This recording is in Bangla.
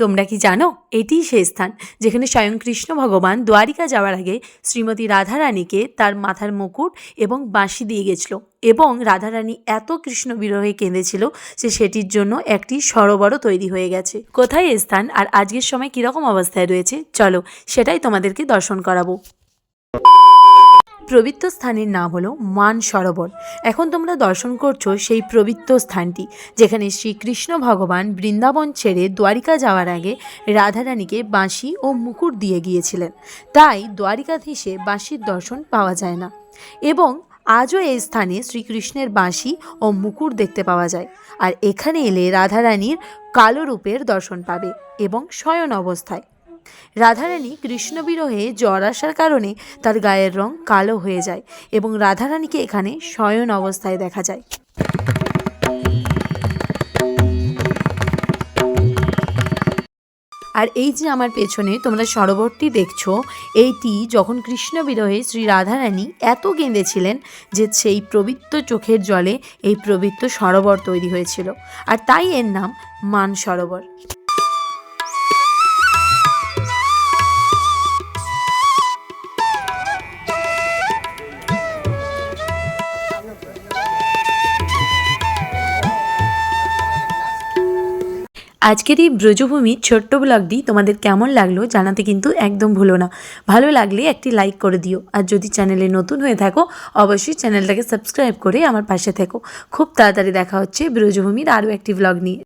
তোমরা কি জানো? এটিই সেই স্থান যেখানে স্বয়ং কৃষ্ণ ভগবান দ্বারিকা যাওয়ার আগে শ্রীমতী রাধারানীকে তার মাথার মুকুট এবং বাঁশি দিয়ে গেছিল এবং রাধারানী এত কৃষ্ণ বিরহে কেঁদেছিল যে সেটির জন্য একটি সরোবরও তৈরি হয়ে গেছে। কোথায় স্থান? আর আজকের সময় কীরকম অবস্থায় রয়েছে? চলো সেটাই তোমাদেরকে দর্শন করাবো। পবিত্র স্থানের নাম হলো মান সরোবর। এখন তোমরা দর্শন করছ সেই পবিত্র স্থানটি, যেখানে শ্রীকৃষ্ণ ভগবান বৃন্দাবন ছেড়ে দ্বারিকা যাওয়ার আগে রাধারানীকে বাঁশি ও মুকুট দিয়ে গিয়েছিলেন। তাই দ্বারিকাধীশে বাঁশির দর্শন পাওয়া যায় না। এবং আজও এই স্থানে শ্রীকৃষ্ণের বাঁশি ও মুকুট দেখতে পাওয়া যায়। আর এখানে এলে রাধারানীর কালো রূপের দর্শন পাবে এবং শয়ন অবস্থায়। রাধারানী কৃষ্ণ বিরহে জ্বর আসার কারণে তার গায়ের রং কালো হয়ে যায় এবং রাধারানীকে এখানে শয়ন অবস্থায় দেখা যায়। আর এই যে আমার পেছনে তোমরা সরোবরটি দেখছ, এইটি যখন কৃষ্ণ বিরহে শ্রী রাধারানী এত গেঁদেছিলেন যে সেই পবিত্র চোখের জলে এই পবিত্র সরোবর তৈরি হয়েছিল। আর তাই এর নাম মান সরোবর। আজকের এই ব্রজভূমির ছোট্ট ব্লগটি তোমাদের কেমন লাগল জানাতে কিন্তু একদম ভুলো না। ভালো লাগলে একটি লাইক করে দিও। আর যদি চ্যানেলে নতুন হয়ে থাকো, অবশ্যই চ্যানেলটাকে সাবস্ক্রাইব করে আমার পাশে থেকো। খুব তাড়াতাড়ি দেখা হচ্ছে ব্রজভূমির আরও একটি ব্লগ নিয়ে।